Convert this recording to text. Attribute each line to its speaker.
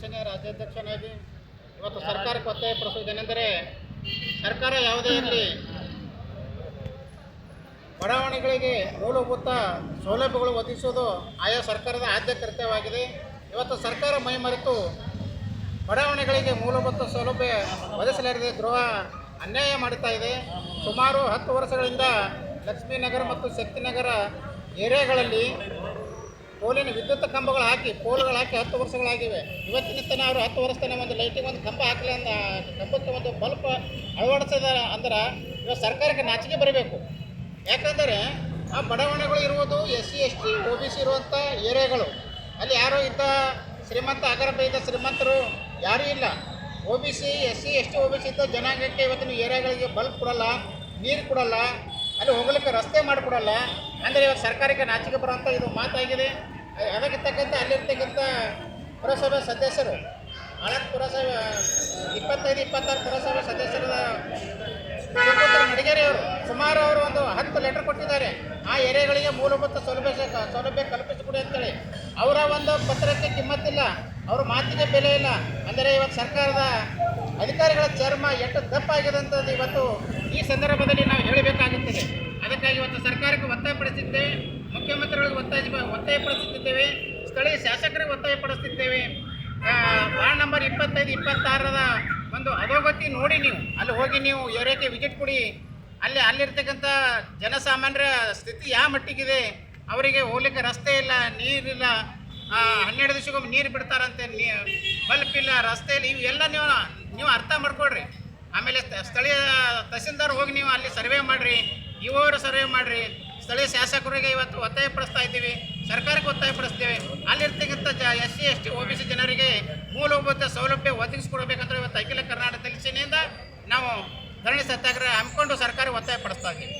Speaker 1: ಸೇನೆಯ ರಾಜ್ಯಾಧ್ಯಕ್ಷನಾಗಿ ಇವತ್ತು ಸರ್ಕಾರಕ್ಕೆ ಒತ್ತಾಯ ಪಡಿಸುವುದೇನೆಂದರೆ ಸರ್ಕಾರ ಯಾವುದೇ ಇರಲಿ ಬಡಾವಣೆಗಳಿಗೆ ಮೂಲಭೂತ ಸೌಲಭ್ಯಗಳು ಒದಗಿಸುವುದು ಆಯಾ ಸರ್ಕಾರದ ಆದ್ಯ ಕರ್ತವ್ಯವಾಗಿದೆ. ಇವತ್ತು ಸರ್ಕಾರ ಮೈಮರೆತು ಬಡಾವಣೆಗಳಿಗೆ ಮೂಲಭೂತ ಸೌಲಭ್ಯ ಒದಗಿಸಲಾರದೆ ಗೃಹ ಅನ್ಯಾಯ ಮಾಡುತ್ತಾ ಇದೆ. ಸುಮಾರು ಹತ್ತು ವರ್ಷಗಳಿಂದ ಲಕ್ಷ್ಮೀನಗರ ಮತ್ತು ಶಕ್ತಿನಗರ ಏರಿಯಾಗಳಲ್ಲಿ ಪೋಲಿನ ವಿದ್ಯುತ್ ಕಂಬಗಳು ಹಾಕಿ, ಪೋಲ್ಗಳು ಹಾಕಿ ಹತ್ತು ವರ್ಷಗಳಾಗಿವೆ. ಇವತ್ತಿನ ತನಕ ಅವರು ಹತ್ತು ವರ್ಷ ತನಕ ಒಂದು ಲೈಟಿಗೆ ಒಂದು ಕಂಬ ಹಾಕಲಿ ಅಂದ, ಕಂಬಕ್ಕೆ ಒಂದು ಬಲ್ಪ್ ಅಳವಡಿಸಿದ ಅಂದ್ರೆ ಇವತ್ತು ಸರ್ಕಾರಕ್ಕೆ ನಾಚಿಕೆ ಬರಬೇಕು. ಯಾಕಂದರೆ ಆ ಬಡಾವಣೆಗಳು ಇರುವುದು S C, S T, O B C ಇರುವಂಥ ಏರಿಯಾಗಳು. ಅಲ್ಲಿ ಯಾರೋ ಇದ್ದ ಶ್ರೀಮಂತ ಅಗರಬ ಇದ್ದ ಶ್ರೀಮಂತರು ಯಾರೂ ಇಲ್ಲ. O B C, S C, S T, O B C ಇದ್ದ ಜನಾಂಗಕ್ಕೆ ಇವತ್ತಿನ ಏರಿಯಾಗಳಿಗೆ ಬಲ್ಬ್ ಕೊಡಲ್ಲ, ನೀರು ಕೊಡಲ್ಲ. ಅಲ್ಲಿ ಹೋಗ್ಲಿಕ್ಕೆ ರಸ್ತೆ ಮಾಡಿಕೊಡಲ್ಲ. ಅಂದರೆ ಇವಾಗ ಸರ್ಕಾರಕ್ಕೆ ನಾಚಿಕೆ ಬರುವಂಥ ಇದು ಮಾತಾಗಿದೆ. ಅದಕ್ಕಿರ್ತಕ್ಕಂಥ ಅಲ್ಲಿರ್ತಕ್ಕಂಥ ಪುರಸಭೆ ಸದಸ್ಯರು ಆಳತ್ ಪುರಸಭೆ, ಇಪ್ಪತ್ತೈದು, ಇಪ್ಪತ್ತಾರು ಪುರಸಭೆ ಸದಸ್ಯರ ಅವರು ಸುಮಾರು ಅವರು ಒಂದು ಹತ್ತು ಲೆಟರ್ ಕೊಟ್ಟಿದ್ದಾರೆ. ಆ ಏರಿಯಾಗಳಿಗೆ ಮೂಲಭೂತ ಸೌಲಭ್ಯ ಸೌಲಭ್ಯ ಕಲ್ಪಿಸಿಕೊಡಿ ಅಂತೇಳಿ. ಅವರ ಒಂದು ಪತ್ರಕ್ಕೆ ಕಿಮ್ಮತ್ತಿಲ್ಲ. ಅವ್ರ ಮಾತಿಗೆ ಬೆಲೆ ಇಲ್ಲ. ಅಂದರೆ ಇವತ್ತು ಸರ್ಕಾರದ ಅಧಿಕಾರಿಗಳ ಚರ್ಮ ಎಷ್ಟು ದಪ್ಪಾಗಿದೆ ಅಂತದ್ದು ಇವತ್ತು ಈ ಸಂದರ್ಭದಲ್ಲಿ ನಾವು ಹೇಳಬೇಕಾಗುತ್ತದೆ. ಅದಕ್ಕಾಗಿ ಇವತ್ತು ಸರ್ಕಾರಕ್ಕೆ ಒತ್ತಾಯಪಡಿಸಿದ್ದೇವೆ ಮುಖ್ಯಮಂತ್ರಿಗಳಿಗೆ ಒತ್ತಾಯ ಒತ್ತಾಯಪಡಿಸುತ್ತಿದ್ದೇವೆ ಸ್ಥಳೀಯ ಶಾಸಕರಿಗೆ ಒತ್ತಾಯಪಡಿಸುತ್ತಿದ್ದೇವೆ ವಾರ್ಡ್ ನಂಬರ್ ಇಪ್ಪತ್ತೈದು, ಇಪ್ಪತ್ತಾರರ ಒಂದು ಅಧೋಗತಿ ನೋಡಿ ನೀವು. ಅಲ್ಲಿ ಹೋಗಿ ನೀವು ಏರಿಯಾಕ್ಕೆ ವಿಸಿಟ್ ಕೊಡಿ. ಅಲ್ಲಿ, ಅಲ್ಲಿರ್ತಕ್ಕಂಥ ಜನಸಾಮಾನ್ಯರ ಸ್ಥಿತಿ ಯಾವ ಮಟ್ಟಿಗಿದೆ? ಅವರಿಗೆ ಹೋಗ್ಲಿಕ್ಕೆ ರಸ್ತೆ ಇಲ್ಲ, ನೀರಿಲ್ಲ ಹನ್ನೆರಡು ದಿವಸಕ್ಕೊಮ್ಮೆ ನೀರು ಬಿಡ್ತಾರಂತೆ ಬಲ್ಪ್ ಇಲ್ಲ, ರಸ್ತೆ ಇವೆಲ್ಲ ನೀವು ನೀವು ಅರ್ಥ ಮಾಡ್ಕೊಡ್ರಿ ಆಮೇಲೆ ಸ್ಥಳೀಯ ತಹಸೀಲ್ದಾರ್ ಹೋಗಿ ನೀವು ಅಲ್ಲಿ ಸರ್ವೆ ಮಾಡಿರಿ ಇವರು ಸರ್ವೆ ಮಾಡಿರಿ. ಸ್ಥಳೀಯ ಶಾಸಕರಿಗೆ ಇವತ್ತು ಒತ್ತಾಯ ಪಡಿಸ್ತಾ ಇದ್ದೀವಿ, ಸರ್ಕಾರಕ್ಕೆ ಒತ್ತಾಯ ಪಡಿಸ್ತೇವೆ. ಅಲ್ಲಿರ್ತಕ್ಕಂಥ ಜ S C S T O B C ಜನರಿಗೆ ಮೂಲಭೂತ ಸೌಲಭ್ಯ ಒದಗಿಸ್ಕೊಡ್ಬೇಕಂದ್ರೆ ಇವತ್ತು ಅಖಿಲ ಕರ್ನಾಟಕ ಸೇನೆಯಿಂದ ನಾವು ಧರಣಿ ಸತ್ಯಾಗ್ರಹ ಹಮ್ಮಿಕೊಂಡು ಸರ್ಕಾರ ಒತ್ತಾಯ ಪಡಿಸ್ತಾ ಇದ್ದೀವಿ.